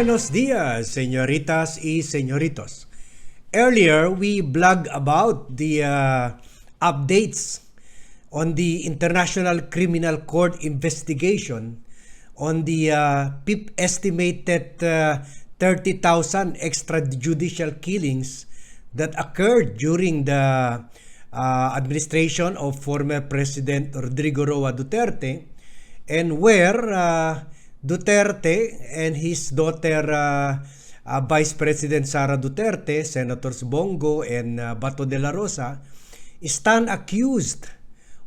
Buenos dias, señoritas y señoritos. Earlier, we blogged about the uh, updates on the International Criminal Court investigation on the uh, PIP estimated uh, 30,000 extrajudicial killings that occurred during the uh, administration of former President Rodrigo Roa Duterte and where uh, Duterte and his daughter uh, uh, Vice President Sara Duterte, Senators Bongo and uh, Bato de la Rosa stand accused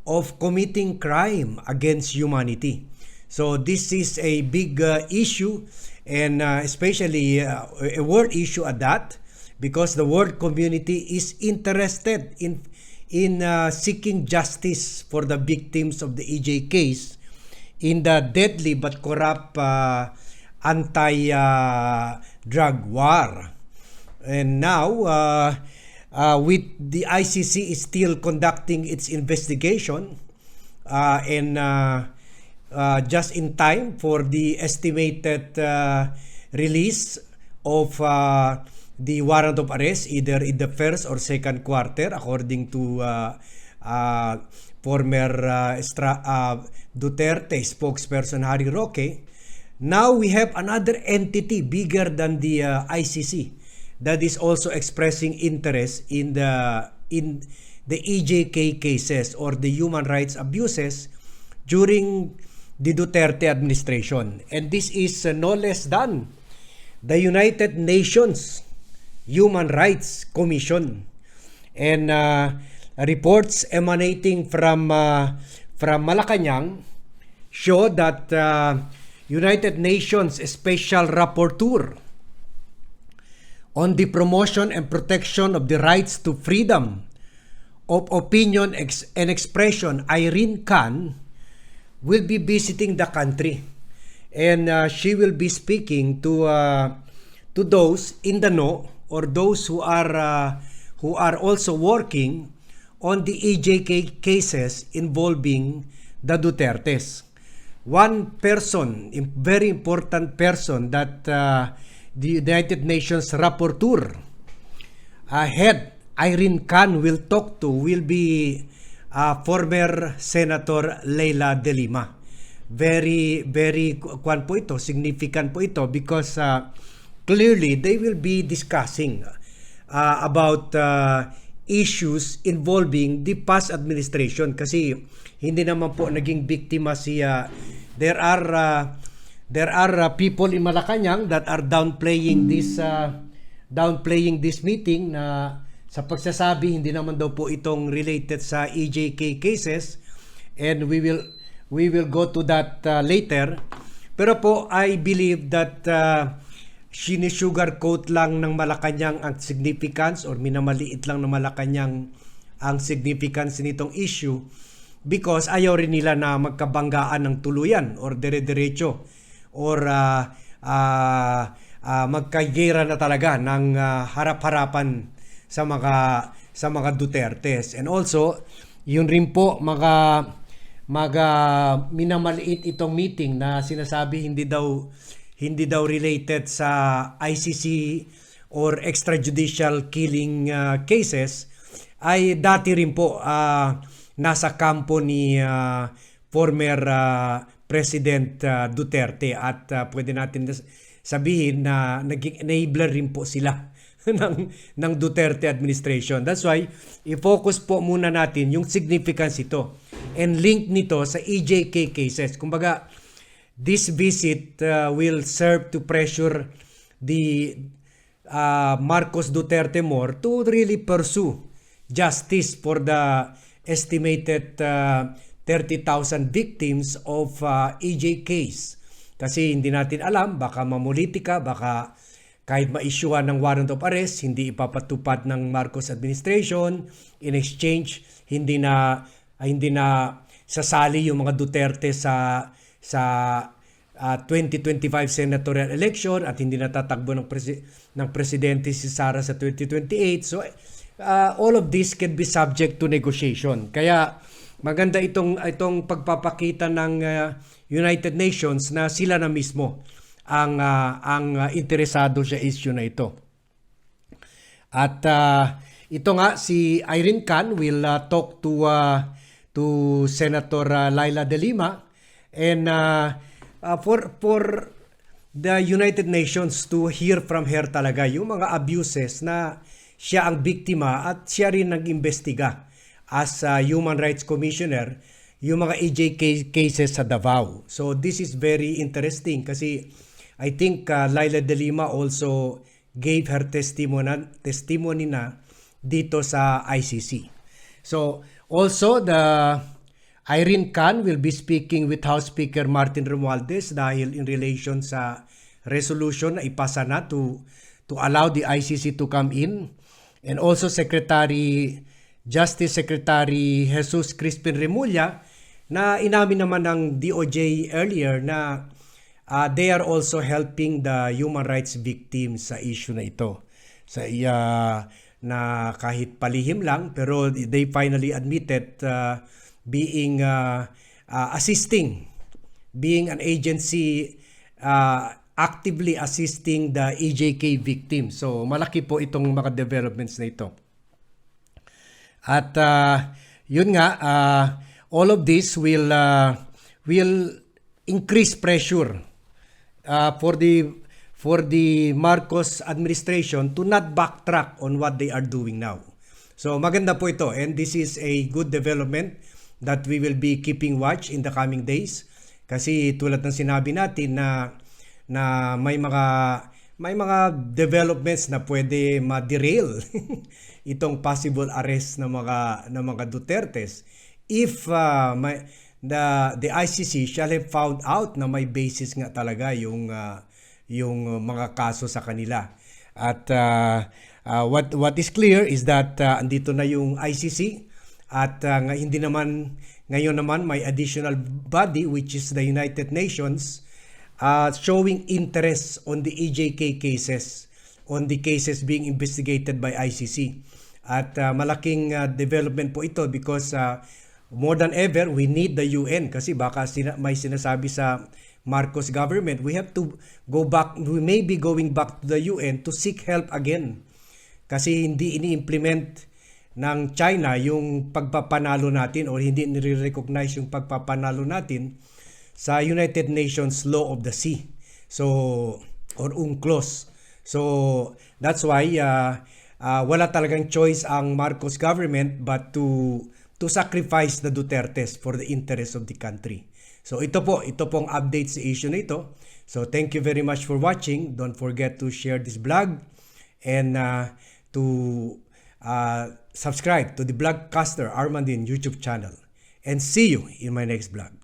of committing crime against humanity. So this is a big uh, issue and uh, especially uh, a world issue at that because the world community is interested in in uh, seeking justice for the victims of the EJ case in the deadly but corrupt uh, anti-drug war. And now, uh, uh, with the ICC is still conducting its investigation uh, and uh, uh, just in time for the estimated uh, release of uh, the warrant of arrest either in the first or second quarter according to uh, uh, former uh, Estra, uh, Duterte spokesperson Harry Roque. Now we have another entity bigger than the uh, ICC that is also expressing interest in the in the EJK cases or the human rights abuses during the Duterte administration. And this is uh, no less than the United Nations Human Rights Commission. And uh, reports emanating from uh, from Malacanang show that uh, United Nations Special Rapporteur on the promotion and protection of the rights to freedom of opinion and expression, Irene Khan, will be visiting the country. And uh, she will be speaking to uh, to those in the know or those who are uh, who are also working on the EJK cases involving the Dutertes. One person, very important person that uh, the United Nations rapporteur uh, Irene Khan will talk to will be uh, former Senator Leila De Lima. Very, very kwan po ito, significant po ito because uh, clearly they will be discussing uh, about uh, issues involving the past administration kasi hindi naman po naging biktima si uh, there are uh, there are uh, people in Malacanang that are downplaying this uh, downplaying this meeting na sa pagsasabi hindi naman daw po itong related sa EJK cases. And we will we will go to that uh, later. Pero po I believe that uh, sinisugarcoat lang ng Malacanang ang significance or minamaliit lang ng Malacanang ang significance nitong issue because ayaw rin nila na magkabanggaan ng tuluyan or dire-diretso or uh, uh, uh, magkagera na talaga ng uh, harap-harapan sa mga sa mga Dutertes. And also yun rin po mga mga minamaliit itong meeting na sinasabi hindi daw hindi daw related sa ICC or extrajudicial killing uh, cases ay dati rin po uh, nasa kampo ni uh, former uh, President uh, Duterte at uh, pwede natin sabihin na naging enabler rin po sila ng ng Duterte administration. That's why i-focus po muna natin yung significance ito and link nito sa EJK cases. Kumbaga this visit uh, will serve to pressure the uh, Marcos Duterte more to really pursue justice for the estimated uh, 30,000 victims of uh, EJ case. Kasi hindi natin alam, baka mamulitika, baka kahit ma-issuean ng warrant of arrest, hindi ipapatupad ng Marcos administration. In exchange, hindi na hindi na sasali yung mga Duterte sa sa uh, 2025 senatorial election at hindi natatakbo ng presi- ng presidente si Sara sa 2028. So uh, all of this can be subject to negotiation. Kaya maganda itong itong pagpapakita ng uh, United Nations na sila na mismo ang ah, ang ah, interesado sa issue na ito. At ah, ito nga si Irene Khan will ah, talk to ah, to Senator ah, Laila De Lima and ah, ah, for for the United Nations to hear from her talaga yung mga abuses na siya ang biktima at siya rin nag-imbestiga as a Human Rights Commissioner yung mga EJ ca- cases sa Davao. So this is very interesting kasi I think uh, Laila De Lima also gave her testimony, testimony na dito sa ICC. So also the Irene Khan will be speaking with House Speaker Martin Romualdez dahil in relation sa resolution na ipasa na to to allow the ICC to come in and also Secretary Justice Secretary Jesus Crispin Remulla na inamin naman ng DOJ earlier na uh, they are also helping the human rights victims sa issue na ito. Sa iya na kahit palihim lang pero they finally admitted uh, being uh, uh, assisting being an agency uh, actively assisting the EJK victims. So malaki po itong mga developments na ito. At uh, yun nga, uh, all of this will uh, will increase pressure uh, for the for the Marcos administration to not backtrack on what they are doing now. So maganda po ito and this is a good development that we will be keeping watch in the coming days. Kasi tulad ng sinabi natin na na may mga may mga developments na pwede ma-derail itong possible arrest ng mga ng mga Dutertes. If uh, may, the the ICC shall have found out na may basis nga talaga yung uh, yung mga kaso sa kanila. At uh, uh, what what is clear is that uh, andito na yung ICC at uh, hindi naman ngayon naman may additional body which is the United Nations uh, showing interest on the EJK cases, on the cases being investigated by ICC. At uh, malaking uh, development po ito because uh, more than ever, we need the UN kasi baka sina- may sinasabi sa Marcos government, we have to go back, we may be going back to the UN to seek help again. Kasi hindi ini-implement ng China yung pagpapanalo natin or hindi nire-recognize yung pagpapanalo natin sa United Nations Law of the Sea. So, or UNCLOS. So, that's why uh, uh, wala talagang choice ang Marcos government but to to sacrifice the Dutertes for the interest of the country. So, ito po, ito pong update sa issue na ito. So, thank you very much for watching. Don't forget to share this vlog and uh, to uh, subscribe to the Blogcaster Armandin YouTube channel. And see you in my next vlog.